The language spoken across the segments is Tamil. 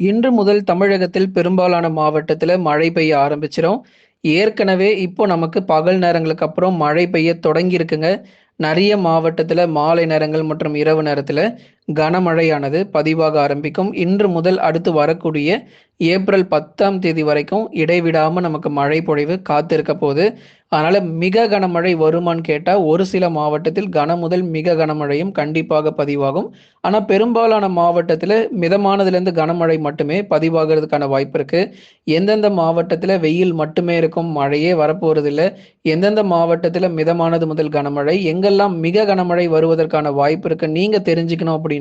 இன்று முதல் தமிழகத்தில் பெரும்பாலான மாவட்டத்தில் மழை பெய்ய ஆரம்பிச்சிடும் ஏற்கனவே இப்போ நமக்கு பகல் நேரங்களுக்கு அப்புறம் மழை பெய்ய தொடங்கியிருக்குங்க. நிறைய மாவட்டத்தில் மாலை நேரங்கள் மற்றும் இரவு நேரத்தில் கனமழையானது பதிவாக ஆரம்பிக்கும். இன்று முதல் அடுத்து வரக்கூடிய ஏப்ரல் 10ஆம் தேதி வரைக்கும் இடைவிடாமல் நமக்கு மழை பொழிவு காத்திருக்க போகுது அதனால் மிக கனமழை வருமான்னு கேட்டால் ஒரு சில மாவட்டத்தில் கன முதல் மிக கனமழையும் கண்டிப்பாக பதிவாகும். ஆனால் பெரும்பாலான மாவட்டத்தில் மிதமானதுலேருந்து கனமழை மட்டுமே பதிவாகிறதுக்கான வாய்ப்பு இருக்குது எந்தெந்த மாவட்டத்தில் வெயில் மட்டுமே இருக்கும், மழையே வரப்போகிறதில்ல எந்தெந்த மாவட்டத்தில் மிதமானது முதல் கனமழை, எங்கெல்லாம் மிக கனமழை வருவதற்கான வாய்ப்பு இருக்குது நீங்கள் தெரிஞ்சுக்கணும் அப்படின்னு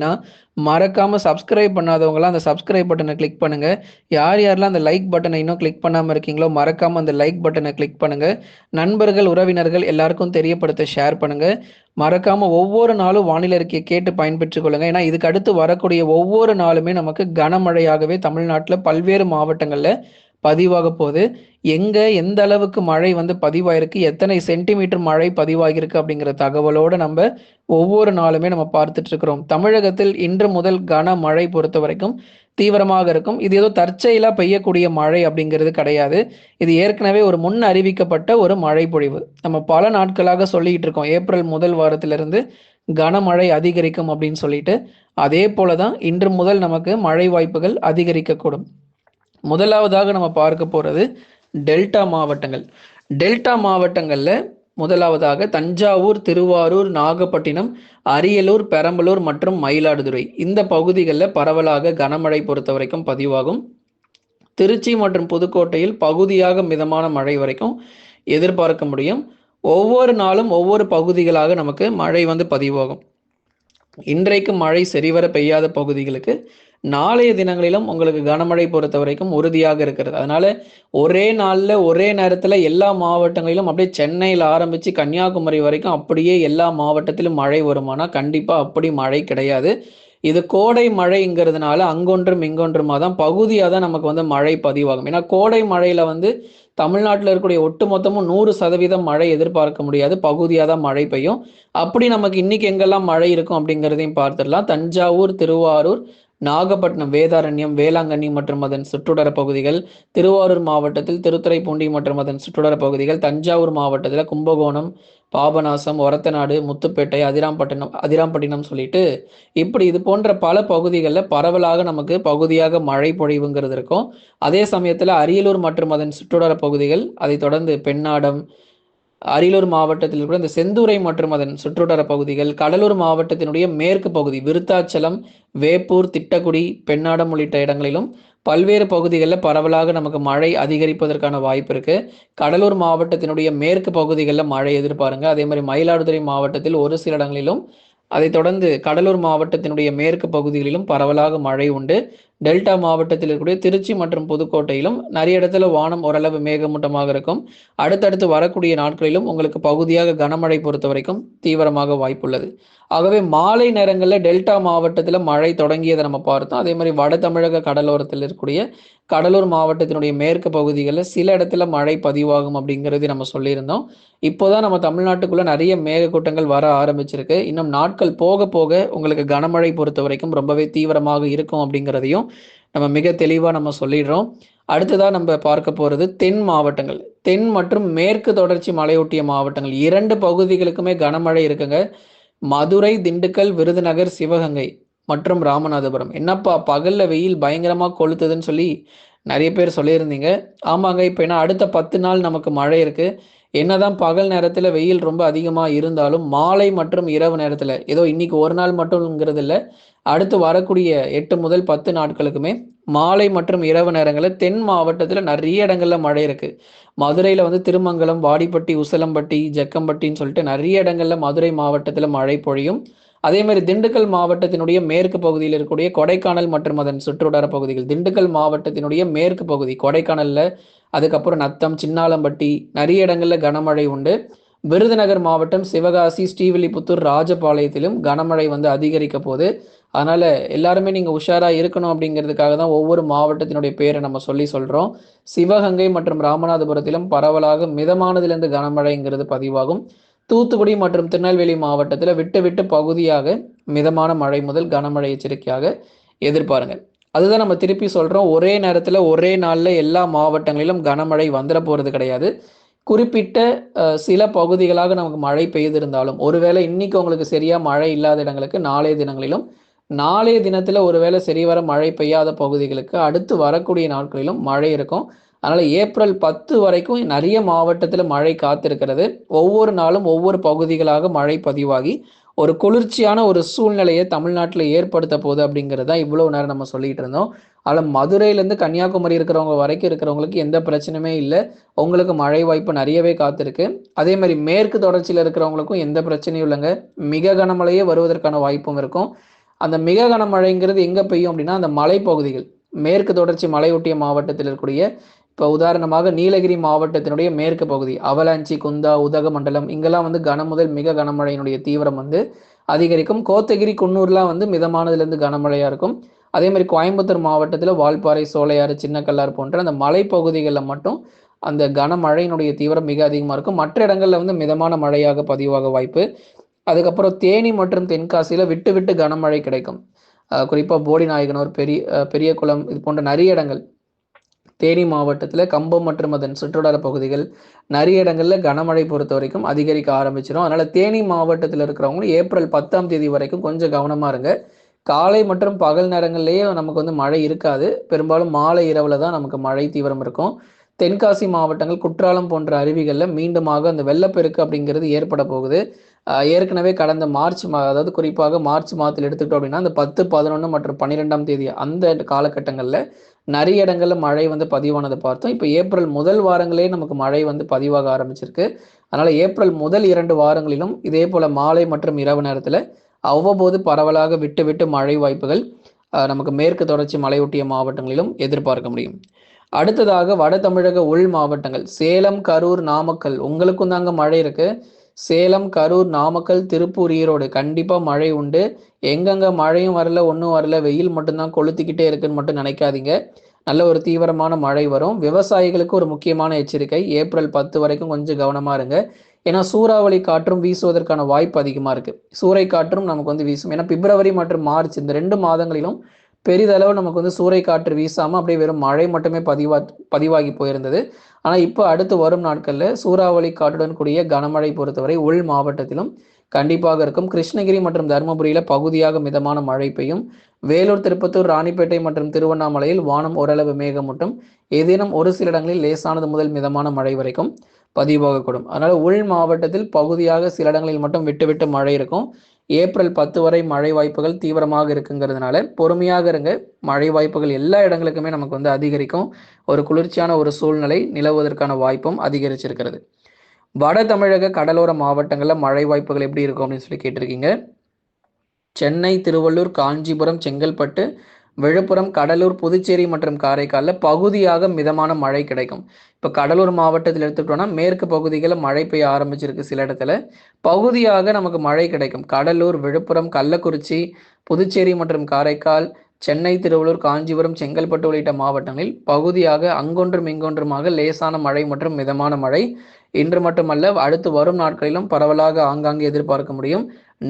மறக்காம சப்ஸ்கிரைப் பண்ணாதவங்களாம் அந்த சப்ஸ்கிரைப் பட்டனை கிளிக் பண்ணுங்க. யார் யாரெல்லாம் அந்த லைக் பட்டனை இன்னும் கிளிக் பண்ணாமல் இருக்கீங்களோ, மறக்காம அந்த லைக் பட்டனை கிளிக் பண்ணுங்க. நண்பர்கள், உறவினர்கள் எல்லாருக்கும் தெரியப்படுத்த ஷேர் பண்ணுங்க. மறக்காம ஒவ்வொரு நாளும் வானிலை அறிக்கைய கேட்டு பயன்பெற்றுக் கொள்ளுங்க. ஏன்னா, இதுக்கு அடுத்து வரக்கூடிய ஒவ்வொரு நாளுமே நமக்கு கனமழையாகவே தமிழ்நாட்டில் பல்வேறு மாவட்டங்களில் பதிவாக போகுது எங்க, எந்த அளவுக்கு மழை வந்து பதிவாயிருக்கு, எத்தனை சென்டிமீட்டர் மழை பதிவாகியிருக்கு அப்படிங்கிற தகவலோட நம்ம ஒவ்வொரு நாளுமே நம்ம பார்த்துட்டு இருக்கிறோம். தமிழகத்தில் இன்று முதல் கனமழை பொறுத்தவரைக்கும் தீவிரமாக இருக்கும். இது ஏதோ தற்செயலா பெய்யக்கூடிய மழை அப்படிங்கிறது கிடையாது. இது ஏற்கனவே ஒரு முன் அறிவிக்கப்பட்ட ஒரு மழை பொழிவு. நம்ம பல நாட்களாக சொல்லிட்டு இருக்கோம். ஏப்ரல் முதல் வாரத்திலிருந்து கனமழை அதிகரிக்கும் அப்படின்னு சொல்லிட்டு. அதே போல தான் இன்று முதல் நமக்கு மழை வாய்ப்புகள் அதிகரிக்கக்கூடும். முதலாவதாக நம்ம பார்க்க போகிறது டெல்டா மாவட்டங்கள். டெல்டா மாவட்டங்களில் முதலாவதாக தஞ்சாவூர், திருவாரூர், நாகப்பட்டினம், அரியலூர், பெரம்பலூர் மற்றும் மயிலாடுதுறை. இந்த பகுதிகளில் பரவலாக கனமழை பொறுத்த வரைக்கும் பதிவாகும். திருச்சி மற்றும் புதுக்கோட்டையில் பகுதியாக மிதமான மழை வரைக்கும் எதிர்பார்க்க முடியும். ஒவ்வொரு நாளும் ஒவ்வொரு பகுதிகளாக நமக்கு மழை வந்து பதிவாகும். இன்றைக்கு மழை சரிவர பெய்யாத பகுதிகளுக்கு நாளைய தினங்களிலும் உங்களுக்கு கனமழை பொறுத்த வரைக்கும் உறுதியாக இருக்கிறது. அதனால ஒரே நாளில் ஒரே நேரத்தில் எல்லா மாவட்டங்களிலும் அப்படியே சென்னையில் ஆரம்பித்து கன்னியாகுமரி வரைக்கும் அப்படியே எல்லா மாவட்டத்திலும் மழை வருமானா, கண்டிப்பாக அப்படி மழை கிடையாது. இது கோடை மழைங்கிறதுனால அங்கொன்றும், இங்கொன்றுமா தான் பகுதியாக தான் நமக்கு வந்து மழை பதிவாகும். ஏன்னா, கோடை மழையில் வந்து தமிழ்நாட்டில் இருக்கக்கூடிய ஒட்டுமொத்தமும் 100% மழை எதிர்பார்க்க முடியாது. பகுதியாக தான் மழை பெய்யும். அப்படி நமக்கு இன்னைக்கு எங்கெல்லாம் மழை இருக்கும் அப்படிங்கிறதையும் பார்த்துடலாம். தஞ்சாவூர், திருவாரூர், நாகப்பட்டினம், வேதாரண்யம், வேளாங்கண்ணி மற்றும் அதன் சுற்றுடர பகுதிகள், திருவாரூர் மாவட்டத்தில் திருத்துறைப்பூண்டி மற்றும் அதன் சுற்றுடர பகுதிகள், தஞ்சாவூர் மாவட்டத்தில் கும்பகோணம், பாபநாசம், ஒரத்தநாடு, முத்துப்பேட்டை, அதிராம்பட்டினம் அதிராம்பட்டினம் சொல்லிட்டு இப்படி இது போன்ற பல பகுதிகளில் பரவலாக நமக்கு பகுதியாக மழை பொழிவுங்கிறது இருக்கும். அதே சமயத்தில் அரியலூர் மற்றும் அதன் சுற்றுடர பகுதிகள், அதைத் தொடர்ந்து பெண்ணாடம், அரியலூர் மாவட்டத்தில் கூட இந்த செந்துறை மற்றும் அதன் சுற்றுவட்டார பகுதிகள், கடலூர் மாவட்டத்தினுடைய மேற்கு பகுதி விருத்தாச்சலம், வேப்பூர், திட்டக்குடி, பெண்ணாடம் உள்ளிட்ட இடங்களிலும் பல்வேறு பகுதிகளில் பரவலாக நமக்கு மழை அதிகரிப்பதற்கான வாய்ப்பு இருக்கு. கடலூர் மாவட்டத்தினுடைய மேற்கு பகுதிகளில் மழை எதிர்பாருங்க. அதே மாதிரி மயிலாடுதுறை மாவட்டத்தில் ஒரு சில இடங்களிலும், அதைத் தொடர்ந்து கடலூர் மாவட்டத்தினுடைய மேற்கு பகுதிகளிலும் பரவலாக மழை உண்டு. டெல்டா மாவட்டத்தில் இருக்கக்கூடிய திருச்சி மற்றும் புதுக்கோட்டையிலும் நிறைய இடத்துல வானம் ஓரளவு மேகமூட்டமாக இருக்கும். அடுத்தடுத்து வரக்கூடிய நாட்களிலும் உங்களுக்கு பகுதியாக கனமழை பொறுத்த வரைக்கும் தீவிரமாக வாய்ப்புள்ளது. ஆகவே மாலை நேரங்களில் டெல்டா மாவட்டத்தில் மழை தொடங்கியதை நம்ம பார்த்தோம். அதே மாதிரி வட தமிழக கடலோரத்தில் இருக்கக்கூடிய கடலூர் மாவட்டத்தினுடைய மேற்கு பகுதிகளில் சில இடத்துல மழை பதிவாகும் அப்படிங்கிறது நம்ம சொல்லியிருந்தோம். இப்போ தான் நம்ம தமிழ்நாட்டுக்குள்ள நிறைய மேகக்கூட்டங்கள் வர ஆரம்பிச்சிருக்கு. இன்னும் நாட்கள் போக போக உங்களுக்கு கனமழை பொறுத்த வரைக்கும் ரொம்பவே தீவிரமாக இருக்கும் அப்படிங்கிறதையும் நம்ம மிக தெளிவாக நம்ம சொல்லிடுறோம். அடுத்ததாக நம்ம பார்க்க போகிறது தென் மாவட்டங்கள். தென் மற்றும் மேற்கு தொடர்ச்சி மலையொட்டிய மாவட்டங்கள் இரண்டு பகுதிகளுக்குமே கனமழை இருக்குங்க. மதுரை, திண்டுக்கல், விருதுநகர், சிவகங்கை மற்றும் ராமநாதபுரம். என்னப்பா பகலில் வெயில் பயங்கரமாக கொளுத்துதுன்னு சொல்லி நிறைய பேர் சொல்லியிருந்தீங்க. ஆமாங்க. இப்போ ஏன்னா அடுத்த 10 நாள் நமக்கு மழை இருக்குது என்னதான் பகல் நேரத்தில் வெயில் ரொம்ப அதிகமாக இருந்தாலும், மாலை மற்றும் இரவு நேரத்தில் ஏதோ இன்னைக்கு ஒரு நாள் மட்டும்ங்கிறது இல்லை அடுத்து வரக்கூடிய எட்டு முதல் 10 நாட்களுக்குமே மாலை மற்றும் இரவு நேரங்களில் தென் மாவட்டத்தில் நிறைய இடங்களில் மழை இருக்குது மதுரையில் வந்து திருமங்கலம், வாடிப்பட்டி, உசலம்பட்டி ஜக்கம்பட்டின்னு சொல்லிட்டு நிறைய இடங்களில் மதுரை மாவட்டத்தில் மழை பொழியும். அதே மாதிரி திண்டுக்கல் மாவட்டத்தினுடைய மேற்கு பகுதியில் இருக்கக்கூடிய கொடைக்கானல் மற்றும் அதன் சுற்றுவட்டார பகுதிகள். திண்டுக்கல் மாவட்டத்தினுடைய மேற்கு பகுதி கொடைக்கானல்ல, அதுக்கப்புறம் நத்தம், சின்னாலம்பட்டி நிறைய இடங்கள்ல கனமழை உண்டு. விருதுநகர் மாவட்டம், சிவகாசி, ஸ்ரீவில்லிபுத்தூர், ராஜபாளையத்திலும் கனமழை வந்து அதிகரிக்க போது. அதனால எல்லாருமே நீங்க உஷாரா இருக்கணும் அப்படிங்கிறதுக்காக தான் ஒவ்வொரு மாவட்டத்தினுடைய பேரை நம்ம சொல்லி சொல்றோம். சிவகங்கை மற்றும் ராமநாதபுரத்திலும் பரவலாக மிதமானதிலிருந்து கனமழைங்கிறது பதிவாகும். தூத்துக்குடி மற்றும் திருநெல்வேலி மாவட்டத்தில் விட்டு விட்டு பகுதியாக மிதமான மழை முதல் கனமழை எச்சரிக்கையாக எதிர்பாருங்க. அதுதான் நம்ம திருப்பி சொல்கிறோம் ஒரே நேரத்தில் ஒரே நாளில் எல்லா மாவட்டங்களிலும் கனமழை வந்துட போகிறது கிடையாது குறிப்பிட்ட சில பகுதிகளாக நமக்கு மழை பெய்திருந்தாலும் ஒருவேளை இன்னைக்கு உங்களுக்கு சரியாக மழை இல்லாத இடங்களுக்கு நாளைய தினங்களிலும் நாளைய தினத்தில் ஒருவேளை சரி வர மழை பெய்யாத பகுதிகளுக்கு அடுத்து வரக்கூடிய நாட்களிலும் மழை இருக்கும். அதனால் ஏப்ரல் பத்து வரைக்கும் நிறைய மாவட்டத்தில் மழை காத்திருக்கிறது. ஒவ்வொரு நாளும் ஒவ்வொரு பகுதிகளாக மழை பதிவாகி ஒரு குளிர்ச்சியான ஒரு சூழ்நிலையை தமிழ்நாட்டில் ஏற்படுத்த போகுது அப்படிங்கிறது தான் இவ்வளோ நேரம் நம்ம சொல்லிட்டு இருந்தோம். அதில் மதுரையிலேருந்து கன்னியாகுமரி இருக்கிறவங்க வரைக்கும் இருக்கிறவங்களுக்கு எந்த பிரச்சனையுமே இல்லை. உங்களுக்கு மழை வாய்ப்பு நிறையவே காத்திருக்கு. அதே மாதிரி மேற்கு தொடர்ச்சியில் இருக்கிறவங்களுக்கும் எந்த பிரச்சனையும் இல்லைங்க. மிக கனமழையே வருவதற்கான வாய்ப்பும் இருக்கும். அந்த மிக கனமழைங்கிறது எங்கே பெய்யும் அப்படின்னா அந்த மலைப்பகுதிகள். மேற்கு தொடர்ச்சி மலையொட்டிய மாவட்டத்தில் இருக்கக்கூடிய இப்போ உதாரணமாக நீலகிரி மாவட்டத்தினுடைய மேற்கு பகுதி அவலாஞ்சி குந்தா உதகமண்டலம் இங்கெல்லாம் வந்து கன முதல் மிக கனமழையினுடைய தீவிரம் வந்து அதிகரிக்கும். கோத்தகிரி குன்னூர்லாம் வந்து மிதமானதுலேருந்து கனமழையாக இருக்கும். அதே மாதிரி கோயம்புத்தூர் மாவட்டத்தில் வால்பாறை சோலையாறு சின்னக்கல்லார் போன்ற அந்த மலைப்பகுதிகளில் மட்டும் அந்த கனமழையினுடைய தீவிரம் மிக அதிகமாக இருக்கும். மற்ற இடங்களில் வந்து மிதமான மழையாக பதிவாக வாய்ப்பு அதுக்கப்புறம் தேனி மற்றும் தென்காசியில் விட்டு விட்டு கனமழை கிடைக்கும். குறிப்பாக போடி நாயகனூர் பெரிய பெரிய குளம் இது போன்ற நிறைய இடங்கள். தேனி மாவட்டத்தில் கம்பம் மற்றும் அதன் சுற்றுவட்டார பகுதிகள் நிறைய இடங்களில் கனமழை பொறுத்த வரைக்கும் அதிகரிக்க ஆரம்பிச்சிடும் அதனால் தேனி மாவட்டத்தில் இருக்கிறவங்களும் ஏப்ரல் பத்தாம் தேதி வரைக்கும் கொஞ்சம் கவனமாக இருங்க. காலை மற்றும் பகல் நேரங்கள்லேயே நமக்கு வந்து மழை இருக்காது. பெரும்பாலும் மாலை இரவில் தான் நமக்கு மழை தீவிரம் இருக்கும். தென்காசி மாவட்டங்கள் குற்றாலம் போன்ற அருவிகளில் மீண்டுமாக அந்த வெள்ளப்பெருக்கு அப்படிங்கிறது ஏற்பட போகுது. ஏற்கனவே கடந்த மார்ச் மா அதாவது குறிப்பாக மார்ச் மாதத்தில் எடுத்துக்கிட்டோம் அப்படின்னா அந்த பத்து பதினொன்று மற்றும் பன்னிரெண்டாம் தேதி அந்த காலகட்டங்களில் நிறைய இடங்களில் மழை வந்து பதிவானதை பார்த்தோம். இப்போ ஏப்ரல் முதல் வாரங்களே நமக்கு மழை வந்து பதிவாக ஆரம்பிச்சிருக்கு. அதனால் ஏப்ரல் முதல் இரண்டு வாரங்களிலும் இதே போல் மாலை மற்றும் இரவு நேரத்தில் அவ்வப்போது பரவலாக விட்டு விட்டு மழை வாய்ப்புகள் நமக்கு மேற்கு தொடர்ச்சி மலையொட்டிய மாவட்டங்களிலும் எதிர்பார்க்க முடியும். அடுத்ததாக வட தமிழக உள் மாவட்டங்கள் சேலம் கரூர் நாமக்கல் உங்களுக்கும் தாங்க மழை இருக்கு. சேலம் கரூர் நாமக்கல் திருப்பூர் ஈரோடு. கண்டிப்பாக மழை உண்டு. எங்கெங்கே மழையும் வரல ஒன்றும் வரல வெயில் மட்டும்தான் கொளுத்திக்கிட்டே இருக்குன்னு மட்டும் நினைக்காதீங்க. நல்ல ஒரு தீவிரமான மழை வரும். விவசாயிகளுக்கு ஒரு முக்கியமான எச்சரிக்கை. ஏப்ரல் பத்து வரைக்கும் கொஞ்சம் கவனமாக இருங்க. ஏன்னா சூறாவளி காற்றும் வீசுவதற்கான வாய்ப்பு அதிகமாக இருக்குது சூறை காற்றும் நமக்கு வந்து வீசும். ஏன்னா பிப்ரவரி மற்றும் மார்ச் இந்த ரெண்டு மாதங்களிலும் பெரிதளவு நமக்கு வந்து சூறை காற்று வீசாமல் அப்படியே வெறும் மழை மட்டுமே பதிவா பதிவாகி போயிருந்தது. ஆனால் இப்போ அடுத்து வரும் நாட்களில் சூறாவளி காற்றுடன் கூடிய கனமழை பொறுத்தவரை உள் மாவட்டத்திலும் கண்டிப்பாக இருக்கும். கிருஷ்ணகிரி மற்றும் தருமபுரியில் பகுதியாக மிதமான மழை பெய்யும். வேலூர் திருப்பத்தூர் ராணிப்பேட்டை மற்றும் திருவண்ணாமலையில் வானம் ஓரளவு மேகமூட்டும். ஏதேனும் ஒரு சில இடங்களில் லேசானது முதல் மிதமான மழை வரைக்கும் பதிவாகக்கூடும். அதனால் உள் மாவட்டத்தில் பகுதியாக சில இடங்களில் மட்டும் விட்டு விட்டு மழை இருக்கும். ஏப்ரல் பத்து வரை மழை வாய்ப்புகள் தீவிரமாக இருக்குங்கிறதுனால பொறுமையாக இருங்க. மழை வாய்ப்புகள் எல்லா இடங்களுக்குமே நமக்கு வந்து அதிகரிக்கும். ஒரு குளிர்ச்சியான ஒரு சூழ்நிலை நிலவுவதற்கான வாய்ப்பும் அதிகரிச்சிருக்கிறது. வட தமிழக கடலோர மாவட்டங்களில் மழை வாய்ப்புகள் எப்படி இருக்கும் அப்படின்னு சொல்லி கேட்டிருக்கீங்க. சென்னை திருவள்ளூர் காஞ்சிபுரம் செங்கல்பட்டு விழுப்புரம் கடலூர் புதுச்சேரி மற்றும் காரைக்காலில் பகுதியாக மிதமான மழை கிடைக்கும். இப்போ கடலூர் மாவட்டத்தில் எடுத்துக்கிட்டோம்னா மேற்கு பகுதிகளில் மழை பெய்ய ஆரம்பிச்சிருக்கு சில இடத்துல. பகுதியாக நமக்கு மழை கிடைக்கும். கடலூர் விழுப்புரம் கள்ளக்குறிச்சி புதுச்சேரி மற்றும் காரைக்கால் சென்னை திருவள்ளூர் காஞ்சிபுரம் செங்கல்பட்டு உள்ளிட்ட மாவட்டங்களில் பகுதியாக அங்கொன்றும் இங்கொன்றுமாக லேசான மழை மற்றும் மிதமான மழை. இன்று மட்டுமல்ல அடுத்து வரும் நாட்களிலும் பரவலாக ஆங்காங்கே எதிர்பார்க்க முடியும்.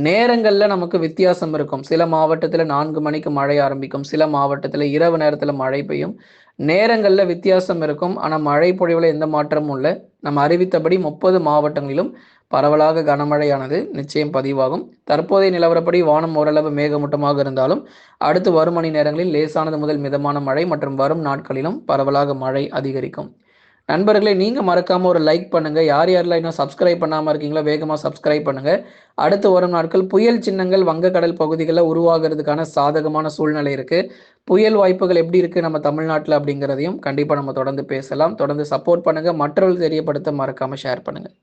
நேரங்களில் நமக்கு வித்தியாசம் இருக்கும். சில மாவட்டத்தில் நான்கு மணிக்கு மழை ஆரம்பிக்கும். சில மாவட்டத்தில் இரவு நேரத்தில் மழை பெய்யும். நேரங்களில் வித்தியாசம் இருக்கும். ஆனால் மழை பொழிவில் எந்த மாற்றமும் இல்லை. நம்ம அறிவித்தபடி முப்பது மாவட்டங்களிலும் பரவலாக கனமழையானது நிச்சயம் பதிவாகும். தற்போதைய நிலவரப்படி வானம் ஓரளவு மேகமூட்டமாக இருந்தாலும் அடுத்து வரும் மணி நேரங்களில் லேசானது முதல் மிதமான மழை மற்றும் வரும் நாட்களிலும் பரவலாக மழை அதிகரிக்கும். நண்பர்களே நீங்கள் மறக்காமல் ஒரு லைக் பண்ணுங்கள் யார் யாரெல்லாம் இன்னும் சப்ஸ்கிரைப் பண்ணாமல் இருக்கீங்களோ வேகமாக சப்ஸ்கிரைப் பண்ணுங்கள் அடுத்து வரும் நாட்கள் புயல் சின்னங்கள் வங்கக்கடல் பகுதிகளில் உருவாகிறதுக்கான சாதகமான சூழ்நிலை இருக்குது புயல் வாய்ப்புகள் எப்படி இருக்குது நம்ம தமிழ்நாட்டில் அப்படிங்கிறதையும் கண்டிப்பாக நம்ம தொடர்ந்து பேசலாம். தொடர்ந்து சப்போர்ட் பண்ணுங்கள் மற்றவர்கள் தெரியப்படுத்த மறக்காமல் ஷேர் பண்ணுங்கள்